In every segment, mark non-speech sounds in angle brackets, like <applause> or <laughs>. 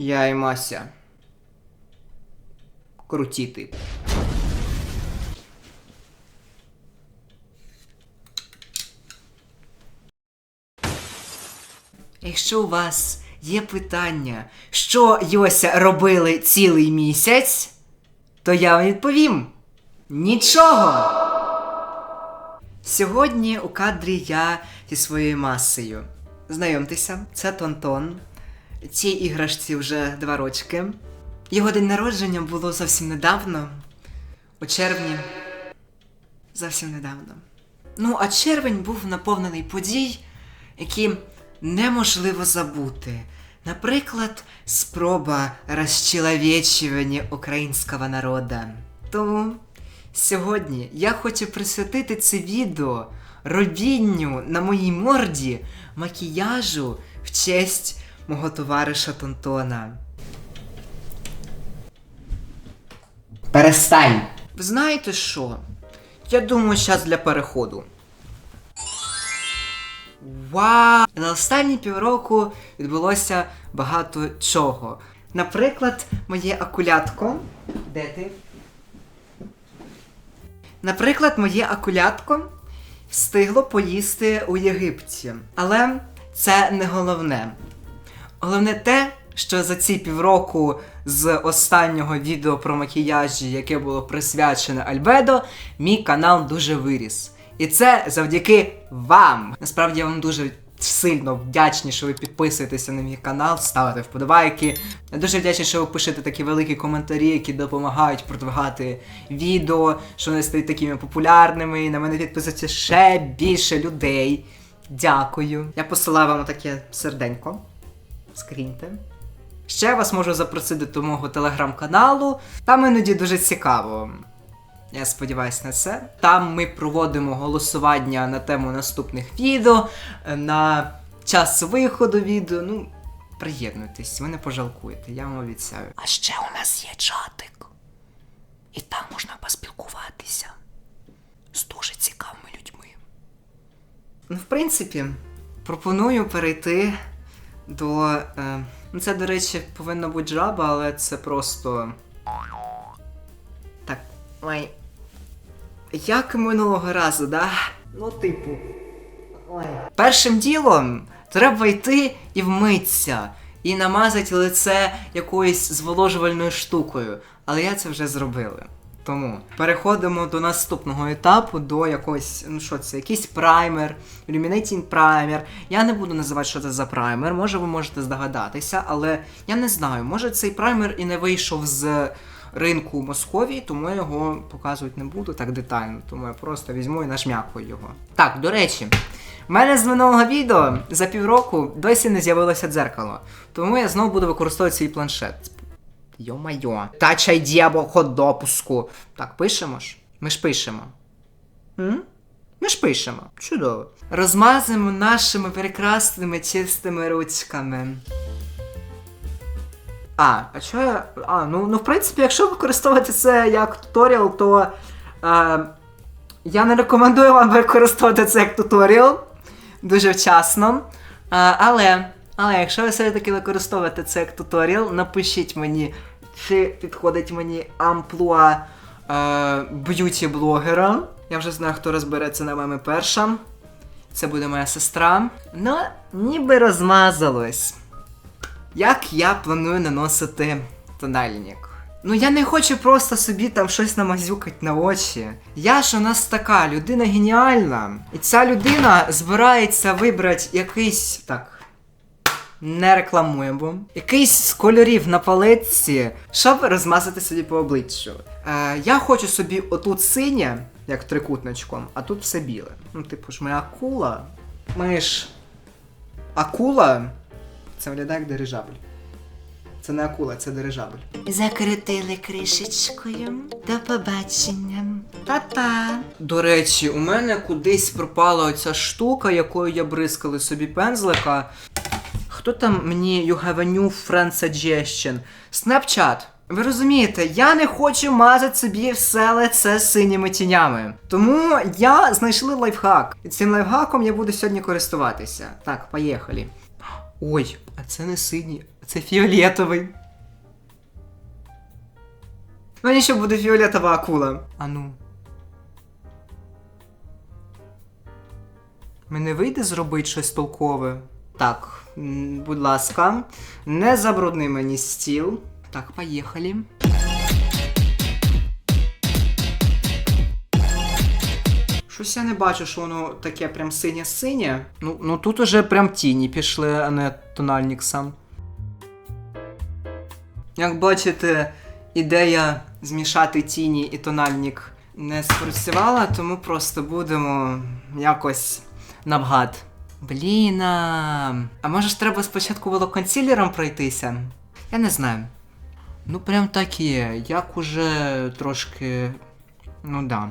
Я і Мася. Круті типи. Якщо у вас є питання, що Йося робили цілий місяць, то я вам відповім: нічого! Сьогодні у кадрі я зі своєю масою. Знайомтеся, це Тонтон. Цій іграшці вже два рочки. Його день народження було зовсім недавно, у червні. Зовсім недавно. Ну, а червень був наповнений подій, які неможливо забути. Наприклад, спроба розчеловечування українського народа. Тому сьогодні я хочу присвятити це відео робінню на моїй морді макіяжу в честь мого товариша Тонтона. Перестань! Ви знаєте що? Я думаю, час для переходу. Вау! За останні півроку відбулося багато чого. Наприклад, моє акулятко. Де ти? Наприклад, моє акулятко встигло поїсти у Єгипті. Але це не головне. Головне те, що за ці півроку з останнього відео про макіяжі, яке було присвячене Альбедо, мій канал дуже виріс. І це завдяки вам. Насправді я вам дуже сильно вдячний, що ви підписуєтеся на мій канал, ставите вподобайки. Я дуже вдячний, що ви пишете такі великі коментарі, які допомагають продвигати відео, що вони стають такими популярними. І на мене підписується ще більше людей. Дякую. Я посилаю вам таке серденько. Скріньте. Ще вас можу запросити до мого телеграм-каналу. Там іноді дуже цікаво. Я сподіваюся на це. Там ми проводимо голосування на тему наступних відео, е, на час виходу відео. Ну, приєднуйтесь, ви не пожалкуєте, я вам обіцяю. А ще у нас є чатик. І там можна поспілкуватися з дуже цікавими людьми. Ну, в принципі, пропоную перейти до. Е, ну, це, до речі, повинна бути жаба, але це просто. Так, ой. Як минулого разу, да? Ну, типу. Ой. Першим ділом треба йти і вмитися, і намазати лице якоюсь зволожувальною штукою. Але я це вже зробила. Тому переходимо до наступного етапу, до якогось, ну що це, якийсь праймер, Illuminating праймер. Я не буду називати, що це за праймер, може ви можете здогадатися, але я не знаю, може цей праймер і не вийшов з ринку Московії, тому я його показувати не буду так детально, тому я просто візьму і нашмякую його. Так, до речі, в мене з минулого відео за півроку досі не з'явилося дзеркало, тому я знову буду використовувати свій планшет. Йо-майо. Touch ID або код допуску. Так, пишемо ж? Ми ж пишемо. М? Ми ж пишемо. Чудово. Розмазуємо нашими прекрасними чистими ручками. А, а що я. А, ну, ну в принципі, якщо використовувати це як туторіал, то. Е, я не рекомендую вам використовувати це як туторіал. Дуже вчасно. А, але, але якщо ви все-таки використовуєте це як туторіал, напишіть мені, чи підходить мені амплуа е, б'юті-блогера. Я вже знаю, хто розбереться на меми перша. Це буде моя сестра. Ну, ніби розмазалось. Як я планую наносити тональник? Ну я не хочу просто собі там щось намазюкати на очі. Я ж у нас така людина геніальна. І ця людина збирається вибрати якийсь. Так. Не рекламуємо. Якийсь з кольорів на палетці, щоб розмазати собі по обличчю. Е, я хочу собі отут синє, як трикутничком, а тут все біле. Ну, типу ж, ми акула. Ми ж. Акула. Це виглядає як дирижабль. Це не акула, це дирижабль. Закрутили кришечкою. До побачення. Па-па. До речі, у мене кудись пропала оця штука, якою я бризкали собі пензлика. Хто там мені you have a new friend suggestion? Snapchat. Ви розумієте, я не хочу мазати собі все лице синіми тінями. Тому я знайшли лайфхак. І цим лайфхаком я буду сьогодні користуватися. Так, поїхали. Ой, а це не синій, Це фіолетовий. Ну нічого буде фіолетова акула. А ну. Мене вийде зробити щось толкове. Так, будь ласка, не забрудни мені стіл. Так, поїхали. Щось я не бачу, що воно таке прям синє-синє. Ну, ну тут уже прям тіні пішли, а не тональник сам. Як бачите, ідея змішати тіні і тональник не спрацювала, тому просто будемо якось навгад. Блін. А а може ж треба спочатку було консилером пройтися? Я не знаю. Ну, прям так є, як уже трошки. Ну да.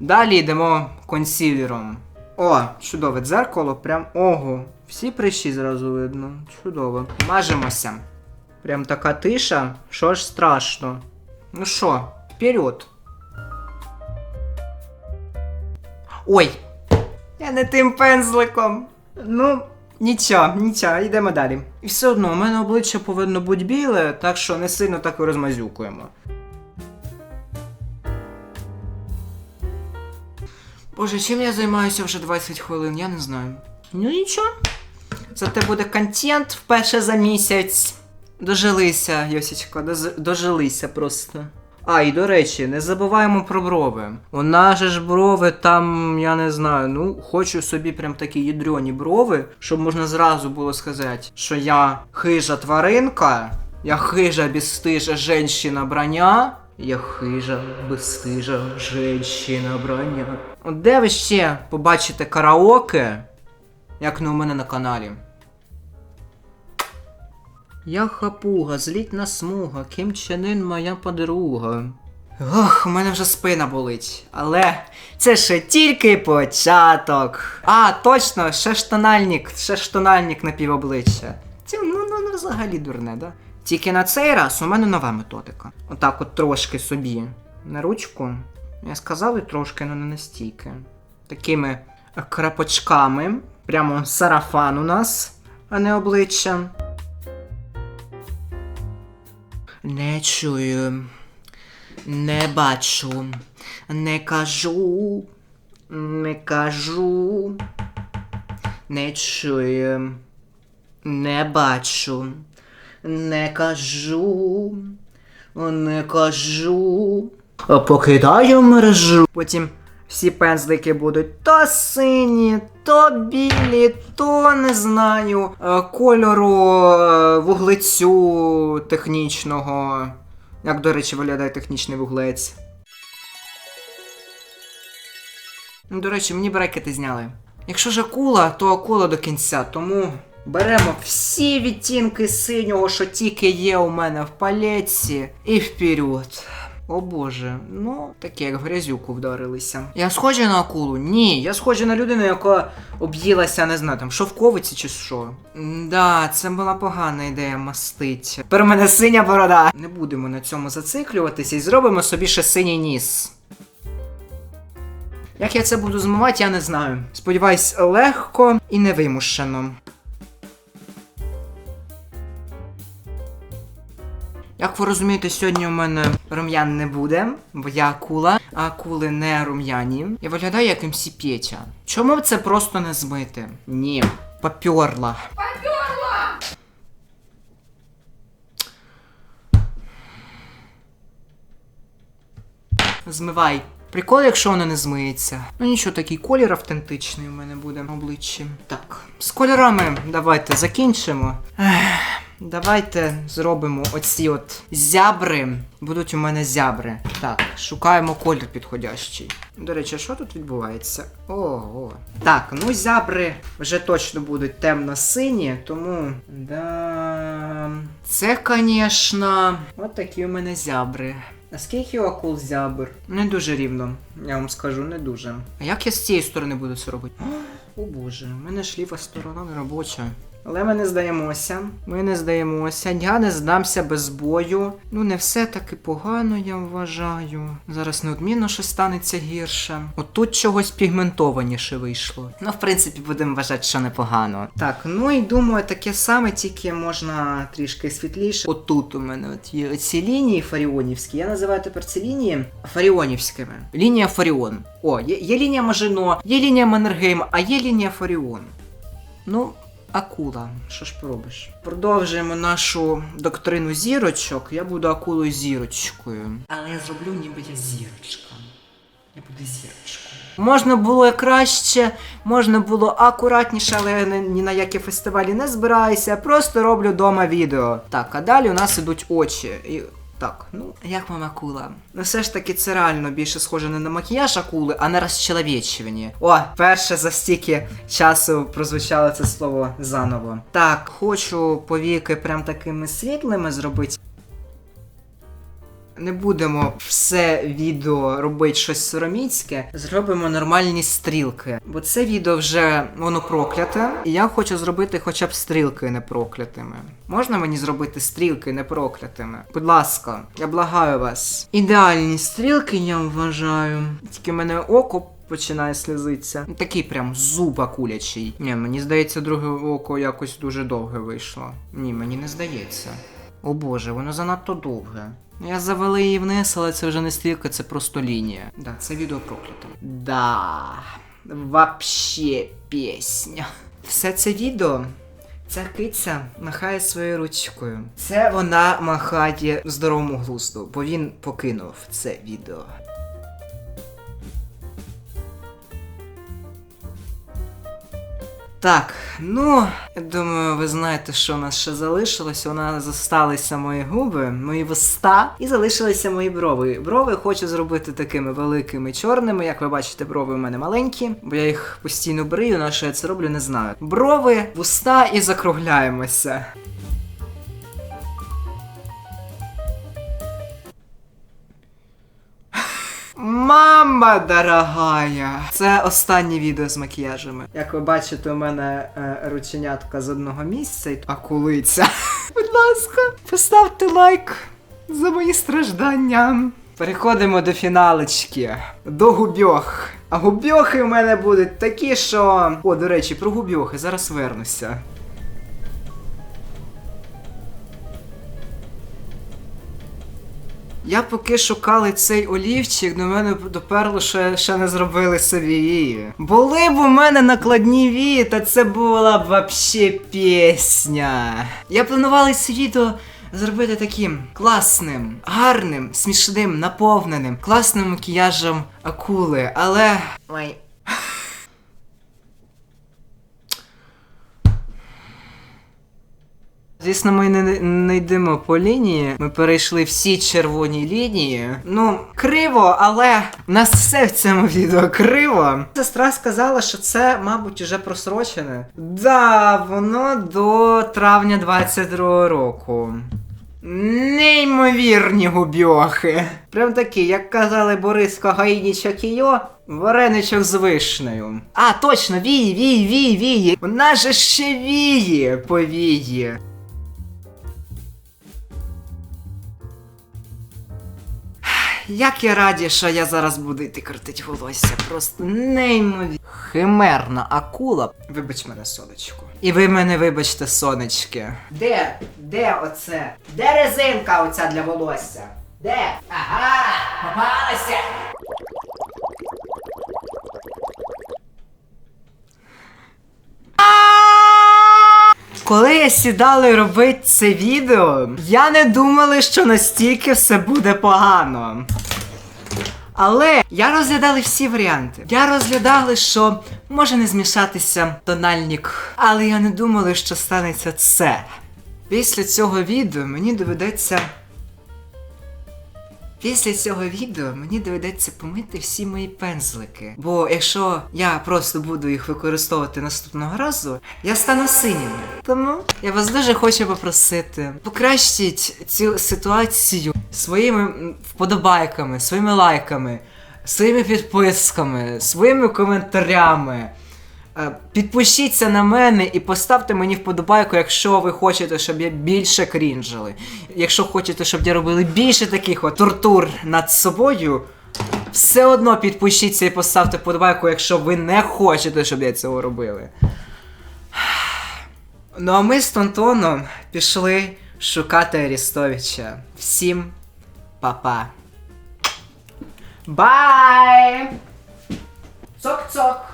Далі йдемо консилером. О, чудове дзеркало, прям ого. Всі прищі зразу видно. Чудово. Мажемося. Прям така тиша, що ж страшно. Ну що, вперед. Ой! Я не тим пензликом. Ну, нічого, нічого, йдемо далі. І все одно, у мене обличчя повинно бути біле, так що не сильно так і розмазюкуємо. Боже, чим я займаюся вже 20 хвилин, я не знаю. Ну нічого. Зате буде контент вперше за місяць. Дожилися, Йосічко, дожилися просто. А, і до речі, не забуваємо про брови. У нас же ж брови там, я не знаю, ну, хочу собі прям такі ядрені брови, щоб можна зразу було сказати, що я хижа тваринка, я хижа безстижа женщина броня. Я хижа, безстижа женщина броня. От де ви ще побачите караоке, як не у мене на каналі? Я хапуга, злітна смуга, ким чинин моя подруга. Ох, у мене вже спина болить. Але це ще тільки початок. А, точно, ще ж тональник, ще ж тональник на півобличчя. Це ну, ну, ну взагалі дурне, да? Тільки на цей раз у мене нова методика. Отак от трошки собі на ручку. Я сказав і трошки, але не настільки. Такими крапочками. Прямо сарафан у нас, а не обличчя. Не чую, не бачу, не кажу, не кажу, не чую, не бачу, не кажу, не кажу. Покидаю мережу. Потім всі пензлики будуть то сині, то білі, то не знаю, е, кольору е, вуглецю технічного. Як, до речі, виглядає технічний вуглець. Ну, До речі, мені брекети зняли. Якщо ж акула, то акула до кінця, тому беремо всі відтінки синього, що тільки є у мене в палетці, і вперед. О боже, ну таке як в грязюку вдарилися. Я схожа на акулу? Ні, я схожа на людину, яка об'їлася, не знаю, там шовковиці чи що. Да, це була погана ідея мастить. Тепер мене синя борода. Не будемо на цьому зациклюватися і зробимо собі ще синій ніс. Як я це буду змивати, я не знаю. Сподіваюсь, легко і невимушено. Як ви розумієте, сьогодні у мене рум'ян не буде, бо я акула, а акули не рум'яні. Я виглядаю як МС Петя. Чому б це просто не змити? Ні, попёрла. Змивай. Прикол, якщо воно не змиється. Ну нічого, такий колір автентичний у мене буде на обличчі. Так, з кольорами давайте закінчимо. Ех, давайте зробимо оці от зябри. Будуть у мене зябри. Так, шукаємо колір підходящий. До речі, що тут відбувається? Ого. Так, ну зябри вже точно будуть темно-сині, тому. Да. Це, звісно, от такі у мене зябри. А скільки у акул зябр? Не дуже рівно, я вам скажу, не дуже. А як я з цієї сторони буду це робити? О боже, в мене ж ліва сторона не робоча. Але ми не здаємося. Ми не здаємося. Я не здамся без бою. Ну, не все таки погано, я вважаю. Зараз неодмінно щось станеться гірше. Отут чогось пігментованіше вийшло. Ну, в принципі, будемо вважати, що непогано. Так, ну і думаю, таке саме, тільки можна трішки світліше. Отут у мене от є ці лінії фаріонівські. Я називаю тепер ці лінії фаріонівськими. Лінія Фаріон. О, є, є лінія Мажино, є лінія Маннергейм, а є лінія Фаріон. Ну, акула, що ж поробиш? Продовжуємо нашу доктрину зірочок. Я буду акулою зірочкою. Але я зроблю ніби я зірочка. Я буду зірочкою. Можна було краще, можна було акуратніше, але я ні- на які фестивалі не збираюся. Просто роблю дома відео. Так, а далі у нас ідуть очі. І так, ну як вам акула? Ну все ж таки це реально більше схоже не на макіяж акули, а на розчеловічування. О, перше за стільки часу прозвучало це слово заново. Так, хочу повіки прям такими світлими зробити. Не будемо все відео робити щось сороміцьке, зробимо нормальні стрілки. Бо це відео вже воно прокляте, і я хочу зробити хоча б стрілки не проклятими. Можна мені зробити стрілки не проклятими? Будь ласка, я благаю вас. Ідеальні стрілки, я вважаю. Тільки в мене око. Починає сльозитися. Такий прям зуб акулячий. Ні, мені здається, друге око якось дуже довге вийшло. Ні, мені не здається. О боже, воно занадто довге. Я завели її вниз, але це вже не стрілка, це просто лінія. Да, це відео прокляте. Да. Вообще пісня. Все це відео. Ця киця махає своєю ручкою. Це вона махає здоровому глузду, бо він покинув це відео. Так, ну, я думаю, ви знаєте, що у нас ще залишилось. У нас зосталися мої губи, мої вуста і залишилися мої брови. Брови хочу зробити такими великими чорними. Як ви бачите, брови у мене маленькі, бо я їх постійно брию, на що я це роблю, не знаю. Брови, вуста і закругляємося. Мама дорогая! Це останнє відео з макіяжами. Як ви бачите, у мене е, рученятка з одного місця і акулиця. <laughs> Будь ласка, поставте лайк за мої страждання. Переходимо до фіналочки, до губьох. А губьохи у мене будуть такі, що. О, до речі, про губьохи, зараз вернуся. Я поки шукали цей олівчик, до мене доперло, що ще не зробили собі її. Були б у мене накладні вії, та це була б вообще пісня. Я планувала це відео зробити таким класним, гарним, смішним, наповненим, класним макіяжем акули, але. Ой. Звісно, ми не, не йдемо по лінії. Ми перейшли всі червоні лінії. Ну, криво, але в нас все в цьому відео криво. Сестра сказала, що це, мабуть, уже просрочене. Да, воно до травня 22 року. Неймовірні губьохи. Прям такі, як казали Борис Кагаїніча Кійо, вареничок з вишнею. А, точно, вії, вії, вії, вії. У нас же ще вії повії. Як я раді, що я зараз буду йти крутить волосся. Просто неймовірно. Химерна акула. Вибач мене, сонечко. І ви мене вибачте, сонечки. Де? Де оце? Де резинка оця для волосся? Де? Ага! Попалася! Коли я сідали робити це відео, я не думала, що настільки все буде погано. Але я розглядала всі варіанти. Я розглядала, що може не змішатися тональник, але я не думала, що станеться це. Після цього відео мені доведеться. Після цього відео мені доведеться помити всі мої пензлики. Бо якщо я просто буду їх використовувати наступного разу, я стану синім. Тому я вас дуже хочу попросити, покращіть цю ситуацію своїми вподобайками, своїми лайками, своїми підписками, своїми коментарями. Е, Підпишіться на мене і поставте мені вподобайку, якщо ви хочете, щоб я більше крінжили. Якщо хочете, щоб я робили більше таких от тортур над собою, все одно підпишіться і поставте вподобайку, якщо ви не хочете, щоб я цього робили. Ну а ми з Тонтоном пішли шукати Арістовича. Всім па-па. Бай! Цок-цок!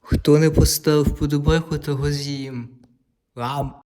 Хто не поставив подобайку, того з'їм. Лам.